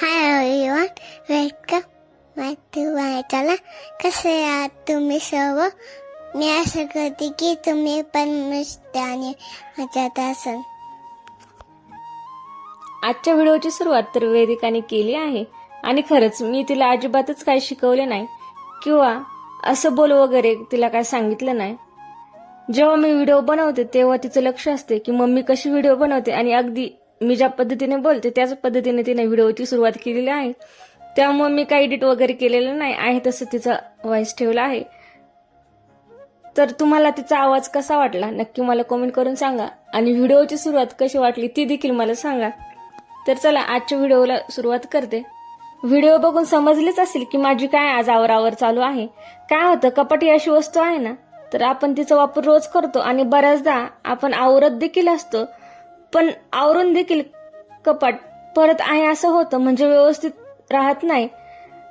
High everyone, welcome. Back to my channel. कसे आहात तुम्ही सर्व मी आशा करते की तुम्ही पण मस्त आणि मजात असाल आजच्या व्हिडिओची सुरुवात तर वेदिकाने केली आहे. आणि खरंच मी तिला अजिबातच काही शिकवले नाही. किंवा असं बोल वगैरे तिला काय सांगितलं नाही. जेव्हा मी व्हिडिओ बनवते तेव्हा तिचं लक्ष असते की मम्मी कशी व्हिडिओ बनवते आणि अगदी मी ज्या पद्धतीने बोलते त्याच पद्धतीने तिने व्हिडिओची सुरुवात केलेली आहे. त्यामुळे मी काही एडिट वगैरे केलेलं नाही आहे तसं तिचा व्हॉइस ठेवला आहे. तर तुम्हाला तिचा आवाज कसा वाटला नक्की मला कमेंट करून सांगा. आणि व्हिडिओची सुरुवात कशी वाटली ती देखील मला सांगा. तर चला आजच्या व्हिडिओला सुरुवात करते. व्हिडिओ बघून समजलेच असेल की माझी काय आज आवरावर चालू आहे. काय होतं कपाटी अशी वस्तू आहे ना तर आपण तिचा वापर रोज करतो आणि बऱ्याचदा आपण आवरत देखील असतो. पण आवरून देखील कपाट परत आहे असं होतं म्हणजे व्यवस्थित राहत नाही.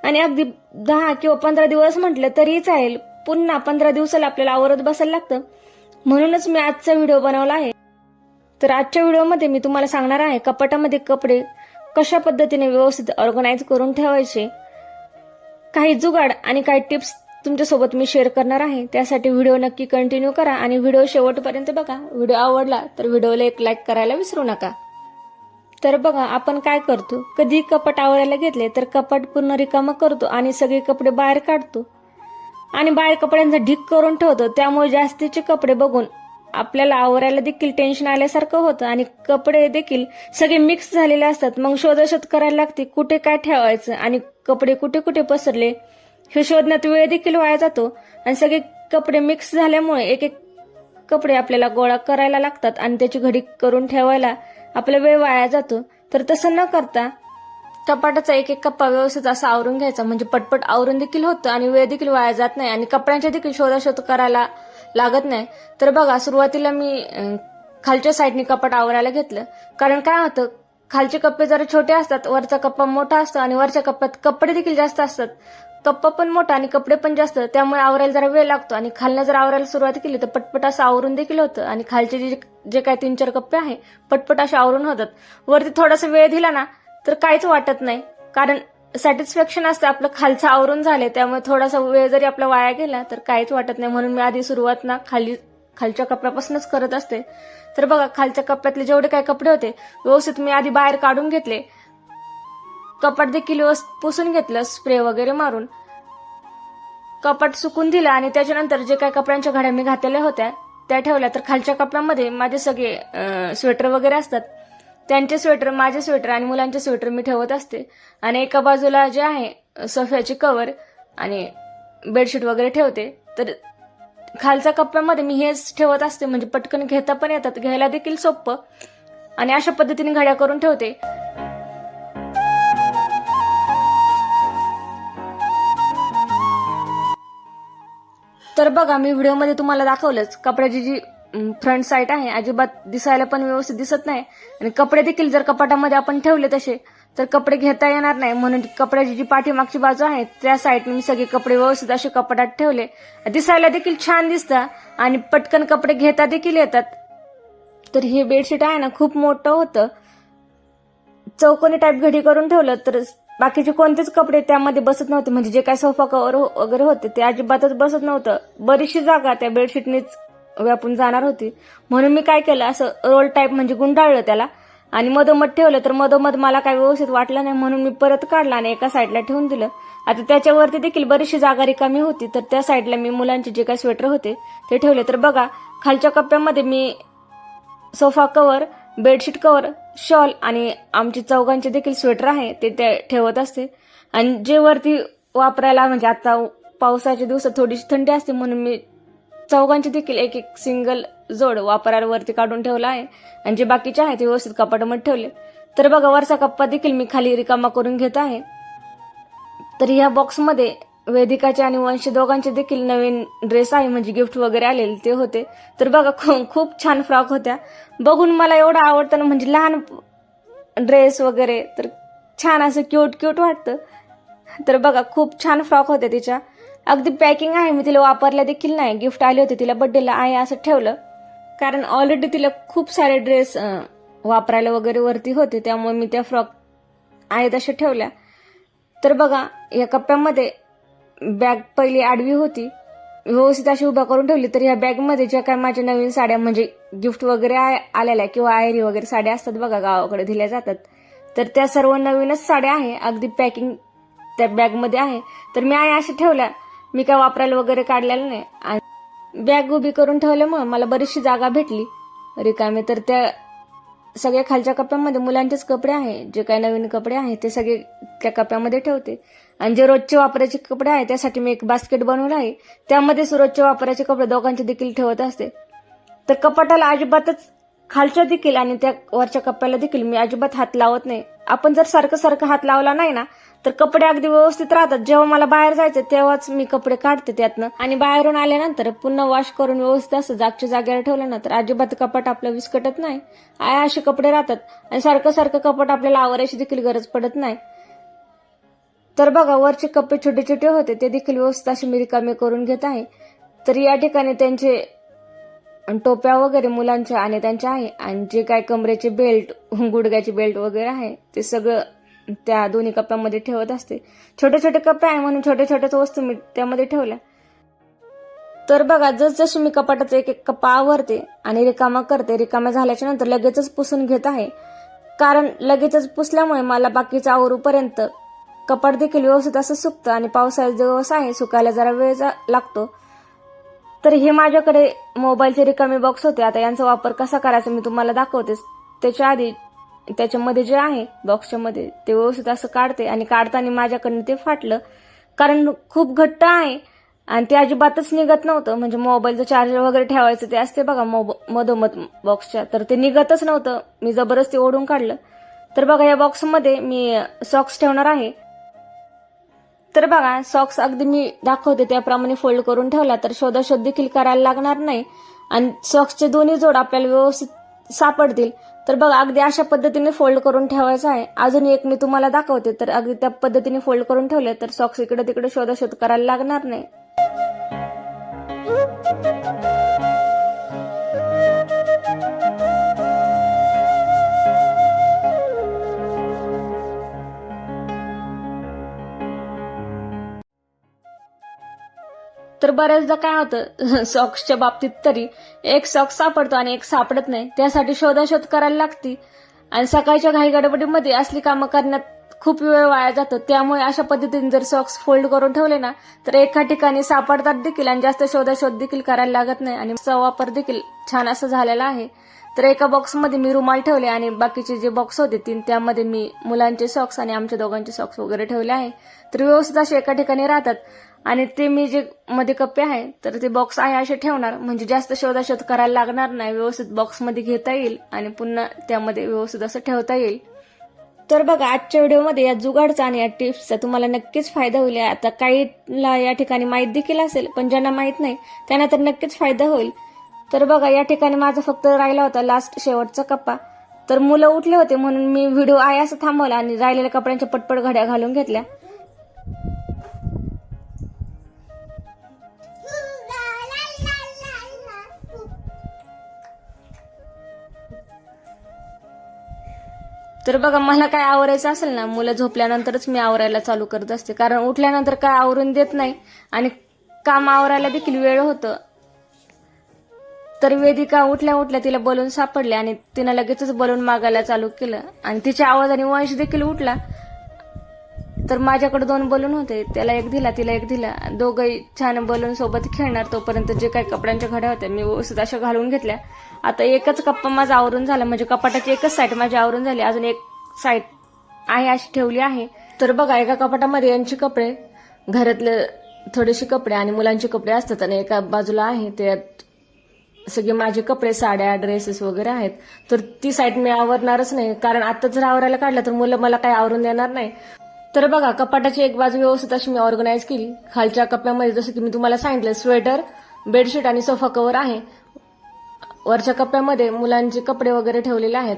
आणि अगदी दहा किंवा पंधरा दिवस म्हटलं तरीही चालेल. पुन्हा पंधरा दिवसाला आपल्याला आवरत बसायला लागतं. म्हणूनच मी आजचा व्हिडिओ बनवला आहे. तर आजच्या व्हिडिओमध्ये मी तुम्हाला सांगणार आहे कपाटामध्ये कपडे कशा पद्धतीने व्यवस्थित ऑर्गनाईज करून ठेवायचे. काही जुगाड आणि काही टिप्स तुमच्यासोबत मी शेअर करणार आहे. त्यासाठी व्हिडिओ नक्की कंटिन्यू करा आणि व्हिडिओ शेवटपर्यंत बघा. व्हिडिओ आवडला तर व्हिडिओला एक लाईक करायला विसरू नका. तर बघा आपण काय करतो? कधी कपाट आवरायला घेतले तर कपाट पूर्ण रिकामं करतो आणि सगळे कपडे बाहेर काढतो. आणि बाहेर कपड्यांचा ढीक करून ठेवतो. त्यामुळे जास्तीचे कपडे बघून आपल्याला आवरायला देखील टेन्शन आल्यासारखं होतं आणि कपडे देखील सगळे मिक्स झालेले असतात. मग शोधाशोध करायला लागते कुठे काय ठेवायचं आणि कपडे कुठे कुठे पसरले? हे शोधण्यात वेळ देखील वाया जातो आणि सगळे कपडे मिक्स झाल्यामुळे एक एक कपडे आपल्याला गोळा करायला लागतात आणि त्याची घडी करून ठेवायला आपला वेळ वाया जातो. तर तसं न करता कपाटाचा एक एक कप्पा व्यवस्थित असा आवरून घ्यायचा. म्हणजे पटपट आवरून देखील होतं आणि वेळ देखील वाया जात नाही आणि कपड्यांच्या देखील शोधाशोध करायला लागत नाही. तर बघा सुरुवातीला मी खालच्या साईडने कपाट आवरायला घेतलं. कारण काय होतं खालचे कप्पे जरा छोटे असतात वरचा कप्पा मोठा असतो आणि वरच्या कप्प्यात कपडे देखील जास्त असतात. कप्पा पण मोठा आणि कपडे पण जास्त त्यामुळे आवरायला जरा वेळ लागतो. आणि खालनं जर आवरायला सुरुवात केली तर पटपट असं आवरून देखील होतं. आणि खालचे जे जे काय तीन चार कप्पे आहे पटपट असे आवरून होतात. वरती थोडासा वेळ दिला ना तर काहीच वाटत नाही. कारण सॅटिस्फॅक्शन असतं आपलं खालचं आवरून झाले त्यामुळे थोडासा वेळ जरी आपला वाया गेला तर काहीच वाटत नाही. म्हणून मी आधी सुरुवात ना खाली खालच्या कपड्यापासूनच करत असते. तर बघा खालच्या कप्प्यातले जेवढे काही कपडे होते व्यवस्थित मी आधी बाहेर काढून घेतले. कपाट देखील व्यवस्थित पुसून घेतलं स्प्रे वगैरे मारून. कपाट सुकून दिलं आणि त्याच्यानंतर जे काही कपड्यांच्या घड्या मी घातलेल्या होत्या त्या ठेवल्या. तर खालच्या कपड्यामध्ये माझे सगळे स्वेटर वगैरे असतात. त्यांचे स्वेटर माझे स्वेटर आणि मुलांचे स्वेटर मी ठेवत असते. आणि एका बाजूला जे आहे सोफ्याचे कवर आणि बेडशीट वगैरे ठेवते. तर खालच्या कप्प्यामध्ये मी हेच ठेवत असते. म्हणजे पटकन घेता पण येतात. घ्यायला देखील सोपं. आणि अशा पद्धतीने घड्या करून ठेवते. तर बघा मी व्हिडिओमध्ये तुम्हाला दाखवलंच कपड्याची जी फ्रंट साईड आहे अजिबात दिसायला पण व्यवस्थित दिसत नाही. आणि कपडे देखील जर कपाटामध्ये आपण ठेवले तसे तर कपडे घेता येणार नाही. म्हणून कपड्याची जी पाठीमागची बाजू आहे त्या साईडने मी सगळे कपडे व्यवस्थित असे कपाटात ठेवले. दिसायला देखील छान दिसतं आणि पटकन कपडे घेता देखील येतात. तर हे बेडशीट आहे ना खूप मोठं होतं. चौकोनी टाईप घडी करून ठेवलं तर बाकीचे कोणतेच कपडे त्यामध्ये बसत नव्हते. म्हणजे जे काय सोफा कवर वगैरे होते ते अजिबातच बसत नव्हतं. बरीचशी जागा त्या बेडशीटनेच व्यापून जाणार होती. म्हणून मी काय केलं असं रोल टाईप म्हणजे गुंडाळलं त्याला आणि मधोमध ठेवलं. तर मधोमध मला काय व्यवस्थित वाटलं नाही म्हणून मी परत काढला आणि एका साईडला ठेवून दिलं. आता त्याच्यावरती देखील बरीचशी जागा रिकामी होती. तर त्या साईडला मी मुलांचे जे काही स्वेटर होते ते ठेवले. तर बघा खालच्या कप्प्यामध्ये मी sofa cover bedsheet cover shawl आणि आमची चौघांचे देखील स्वेटर आहे ते ते ठेवत असते. आणि जे वरती वापरायला म्हणजे आता पावसाच्या दिवसात थोडीशी थंडी असते म्हणून मी चौघांचे देखील एक एक सिंगल जोड वापरायला वरती काढून ठेवला आहे. आणि जे बाकीचे आहे ते व्यवस्थित कपाटामध्ये ठेवले. तर बघा वरचा कप्पा देखील मी खाली रिकामा करून घेत आहे. तर ह्या बॉक्समध्ये वेदिकाचे आणि वंश दोघांचे देखील नवीन ड्रेस आहे म्हणजे गिफ्ट वगैरे आलेले ते होते. तर बघा खूप खूप छान फ्रॉक होत्या. बघून मला एवढं आवडतं ना म्हणजे लहान ड्रेस वगैरे तर छान असं क्यूट क्यूट वाटतं. तर बघा खूप छान फ्रॉक होत्या तिच्या. अगदी पॅकिंग आहे मी तिला वापरल्या देखील नाही. गिफ्ट आले होते तिला बड्डेला आहे असं ठेवलं. कारण ऑलरेडी तिला खूप सारे ड्रेस वापरायला वगैरे वरती होते त्यामुळे मी त्या फ्रॉक आहे तशा ठेवल्या. तर बघा या कप्प्यामध्ये बॅग पहिली आडवी होती. व्यवस्थित अशी उभा करून ठेवली तर ह्या बॅगमध्ये ज्या काय माझ्या नवीन साड्या म्हणजे गिफ्ट वगैरे आलेल्या किंवा आयरी वगैरे साड्या असतात बघा गावाकडे दिल्या जातात. तर त्या सर्व नवीनच साड्या आहे अगदी पॅकिंग त्या बॅगमध्ये आहे. तर मी आहे अशा ठेवल्या. मी काय वापरायला वगैरे काढलेलं नाही. आणि बॅग उभी करून ठेवल्यामुळे मला बरीचशी जागा भेटली. रिकामी तर त्या सगळ्या खालच्या कप्प्यामध्ये मुलांचेच कपडे आहे जे काही नवीन कपडे आहे ते सगळे त्या कप्प्यामध्ये ठेवते. आणि जे रोजचे वापरायचे कपडे आहे त्यासाठी मी एक बास्केट बनवलं आहे. त्यामध्येच रोजचे वापरायचे कपडे दोघांचे देखील ठेवत असते. तर कपाटाला अजिबातच खालच्या देखील आणि त्या वरच्या कप्प्याला देखील मी अजिबात हात लावत नाही. आपण जर सारखं सारखं हात लावला नाही ना तर कपडे अगदी व्यवस्थित राहतात. जेव्हा मला बाहेर जायचं तेव्हाच मी कपडे काढते त्यातनं. आणि बाहेरून आल्यानंतर पुन्हा वॉश करून व्यवस्थित असं जागच्या जागेवर ठेवलं ना तर अजिबात कपाट आपलं विस्कटत नाही. आहे असे कपडे राहतात. आणि सारखं सारखं कपाट आपल्याला आवरायची देखील गरज पडत नाही. तर बघा वरचे कप्पे छोटे छोटे होते ते देखील व्यवस्थित असे मी रिकामे करून घेत आहे. तर या ठिकाणी त्यांचे टोप्या वगैरे मुलांच्या आणि त्यांच्या आहे. आणि जे काय कमरेचे बेल्ट गुडघ्याचे बेल्ट वगैरे आहे ते सगळं त्या दोन्ही कप्प्यामध्ये ठेवत असते. छोटे छोटे कप्पे आहे म्हणून छोट्या छोट्याच वस्तू मी त्यामध्ये ठेवल्या. तर बघा जसजशी मी कपाटाचा एक एक कप्पा आवरते आणि रिकामा करते रिकामा झाल्याच्यानंतर लगेचच पुसून घेत आहे. कारण लगेचच पुसल्यामुळे मला बाकीचं आवरूपर्यंत कपाट देखील व्यवस्थित असं सुकतं आणि पावसाळ्यात दिवस आहे सुकायला जरा वेळ लागतो. तर हे माझ्याकडे मोबाईलचे रिकामे बॉक्स होते. आता यांचा वापर कसा करायचा मी तुम्हाला दाखवतेच. त्याच्या आधी त्याच्यामध्ये जे आहे बॉक्सच्या मध्ये ते व्यवस्थित असं काढते आणि काढताना माझ्याकडनं ते फाटलं. कारण खूप घट्ट आहे आणि ते अजिबातच निघत नव्हतं. म्हणजे मोबाईलचं चार्जर वगैरे ठेवायचं ते असते बघा मोब मधोमध बॉक्सच्या तर ते निघतच नव्हतं. मी जबरदस्ती ओढून काढलं. तर बघा या बॉक्समध्ये मी सॉक्स ठेवणार आहे. तर बघा सॉक्स अगदी मी दाखवते. त्याप्रमाणे फोल्ड करून ठेवला तर शोधाशोध देखील करायला लागणार नाही. आणि सॉक्सचे दोन्ही जोड आपल्याला व्यवस्थित सापडतील. तर बघा अगदी अशा पद्धतीने फोल्ड करून ठेवायचं आहे. अजून एक मी तुम्हाला दाखवते तर अगदी त्या पद्धतीने फोल्ड करून ठेवले तर सॉक्स इकडे तिकडे शोधाशोध करायला लागणार नाही. तर बऱ्याचदा काय होतं सॉक्सच्या बाबतीत तरी एक सॉक्स सापडतो आणि एक सापडत नाही. त्यासाठी शोधाशोध करायला लागती. आणि सकाळच्या घाई गडबडीमध्ये असली कामं करण्यात खूप वेळ वाया जातो. त्यामुळे अशा पद्धतीने जर सॉक्स फोल्ड करून ठेवले ना तर एका ठिकाणी सापडतात देखील आणि जास्त शोधाशोध देखील करायला लागत नाही. आणि वापर देखील छान असं झालेला आहे. तर एका बॉक्समध्ये मी रुमाल ठेवले आणि बाकीचे जे बॉक्स होते तीन त्यामध्ये मी मुलांचे सॉक्स आणि आमच्या दोघांचे सॉक्स वगैरे ठेवले आहे. तर व्यवस्थित असे एका ठिकाणी राहतात. आणि ते मी जे मध्ये कप्पे आहे तर ते बॉक्स आहे असे ठेवणार. म्हणजे जास्त शोधाशोध करायला लागणार नाही. व्यवस्थित बॉक्समध्ये घेता येईल आणि पुन्हा त्यामध्ये व्यवस्थित असं ठेवता येईल. तर बघा आजच्या व्हिडिओमध्ये या जुगाडचा आणि या टिप्सचा तुम्हाला नक्कीच फायदा होईल. आता काहीला या ठिकाणी माहीत देखील असेल पण ज्यांना माहीत नाही त्यांना तर नक्कीच फायदा होईल. तर बघा या ठिकाणी माझा फक्त राहिला होता लास्ट शेवटचा कप्पा. तर मुलं उठले होते म्हणून मी व्हिडिओ आहे असं थांबवला आणि राहिलेल्या कपड्यांच्या पटपट घड्या घालून घेतल्या. तर बघा मला काय आवरायचं असेल ना मुलं झोपल्यानंतरच मी आवरायला चालू करत असते. कारण उठल्यानंतर काय आवरून देत नाही आणि काम आवरायला देखील वेळ होतं. तर वेदिका उठल्या उठल्या तिला बलून सापडले आणि तिनं लगेचच बलून मागायला चालू केलं. आणि तिच्या आवाजाने वंश देखील उठला. तर माझ्याकडे दोन बलून होते. त्याला एक दिला तिला एक दिला. दोघंही छान बलून सोबत खेळणार तोपर्यंत जे काही कपड्यांच्या घड्या होत्या मी व्यवस्थित अशा घालून घेतल्या. आता एकच कप्पा माझा आवरून झाला. म्हणजे कपाटाची एकच साईड माझी आवरून झाली. अजून एक साईड आहे अशी ठेवली आहे. तर बघा एका कपाटामध्ये यांचे कपडे घरातले थोडेसे कपडे आणि मुलांचे कपडे असतात आणि एका बाजूला आहे त्यात सगळे माझे कपडे साड्या ड्रेसेस वगैरे आहेत. तर ती साईड मी आवरणारच नाही. कारण आता जर आवरायला काढलं तर मुलं मला काही आवरून देणार नाही. तर बघा कपाटाची एक बाजू व्यवस्थित अशी मी ऑर्गनाईज केली. खालच्या कप्प्यामध्ये जसं की मी तुम्हाला सांगितलं स्वेटर बेडशीट आणि सोफा कवर आहे. वरच्या कप्प्यामध्ये मुलांचे कपडे वगैरे ठेवलेले आहेत.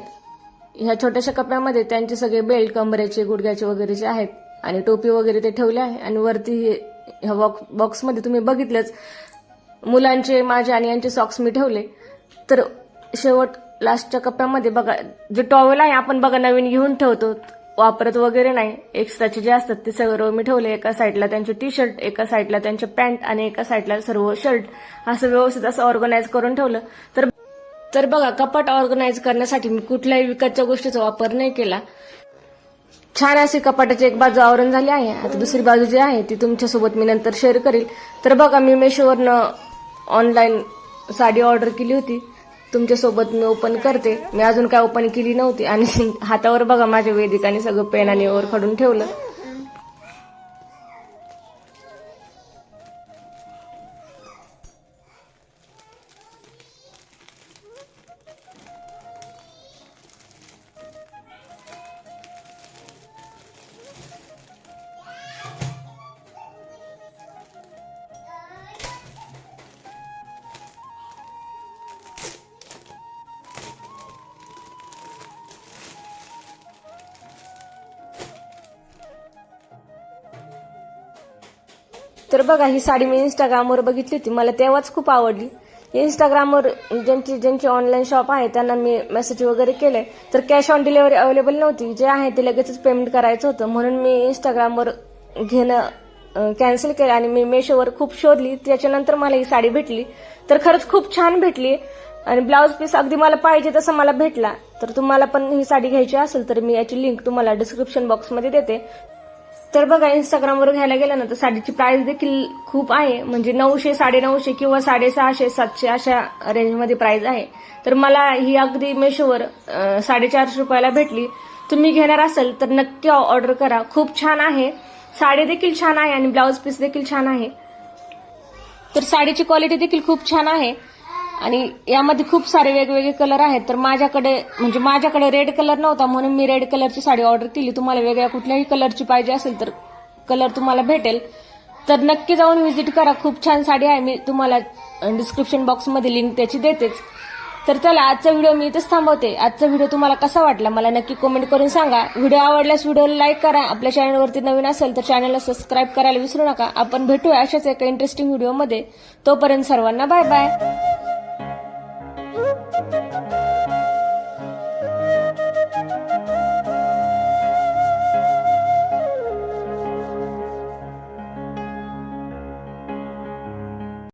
ह्या छोट्याशा कप्प्यामध्ये त्यांचे सगळे बेल्ट कमरेचे गुडघ्याचे वगैरेचे आहेत आणि टोपी वगैरे ते ठेवले आहे. आणि वरती हे ह्या बॉक्स बॉक्समध्ये तुम्ही बघितलंच मुलांचे माझे आणि यांचे सॉक्स मी ठेवले. तर शेवट लास्टच्या कप्प्यामध्ये बघा जे टॉवेल आहे आपण बघा नवीन घेऊन ठेवतो. वापरत वगैरे नाही. एक्स्ट्राचे जे असतात ते सगळं मी ठेवले एका साईडला त्यांचे टी शर्ट एका साईडला त्यांचे पॅन्ट आणि एका साईडला सर्व शर्ट असं व्यवस्थित असं ऑर्गनाईज करून ठेवलं. तर तर बघा कपाट ऑर्गनाईज करण्यासाठी मी कुठल्याही विकतच्या गोष्टीचा वापर नाही केला. छान अशी कपाटाची एक बाजू आवरण झाली आहे. आता दुसरी बाजू जी आहे ती तुमच्यासोबत मी नंतर शेअर करेल. तर बघा मी मेशोवरनं ऑनलाईन साडी ऑर्डर केली होती. तुमच्यासोबत मी ओपन करते. मी अजून काय ओपन केली नव्हती. आणि हातावर बघा माझ्या वेदिकाने सगळं पेन आणि ओवर काढून ठेवलं. तर बघा ही साडी मी इंस्टाग्रामवर बघितली होती. मला तेव्हाच खूप आवडली. इंस्टाग्रामवर ज्यांची ज्यांची ऑनलाईन शॉप आहे त्यांना मी मेसेज वगैरे केले. तर कॅश ऑन डिलिव्हरी अवेलेबल नव्हती. जे आहे ते लगेचच पेमेंट करायचं होतं. म्हणून मी इंस्टाग्रामवर घेणं कॅन्सल केलं आणि मी मेशोवर खूप शोधली. त्याच्यानंतर मला ही साडी भेटली. तर खरंच खूप छान भेटली. आणि ब्लाऊज पीस अगदी मला पाहिजे तसं मला भेटला. तर तुम्हाला पण ही साडी घ्यायची असेल तर मी याची लिंक तुम्हाला डिस्क्रिप्शन बॉक्समध्ये देते. तर बघा इंस्टाग्रामवर घ्यायला गेलं ना तर साडीची प्राइस देखील खूप आहे. म्हणजे नऊशे साडेनऊशे किंवा साडेसहाशे सातशे अशा रेंजमध्ये प्राइस आहे. तर मला ही अगदी मेशोवर साडेचारशे रुपयाला भेटली. तुम्ही घेणार असाल तर नक्की ऑर्डर करा. खूप छान आहे. साडी देखील छान आहे आणि ब्लाऊज पीस देखील छान आहे. तर साडीची क्वालिटी देखील खूप छान आहे. आणि यामध्ये खूप सारे वेगवेगळे कलर आहेत. तर माझ्याकडे म्हणजे माझ्याकडे रेड कलर नव्हता म्हणून मी रेड कलरची साडी ऑर्डर केली. तुम्हाला वेगळ्या कुठल्याही कलरची पाहिजे असेल तर कलर तुम्हाला भेटेल. तर नक्की जाऊन व्हिजिट करा. खूप छान साडी आहे. मी तुम्हाला डिस्क्रिप्शन बॉक्समध्ये लिंक त्याची देतेच. तर चला आजचा व्हिडिओ मी इथेच थांबवते. आजचा व्हिडिओ तुम्हाला कसा वाटला मला नक्की कमेंट करून सांगा. व्हिडिओ आवडल्यास व्हिडिओला लाईक करा. आपल्या चॅनलवरती नवीन असेल तर चॅनलला सबस्क्राईब करायला विसरू नका. आपण भेटूया अशाच एका इंटरेस्टिंग व्हिडिओमध्ये तोपर्यंत सर्वांना बाय बाय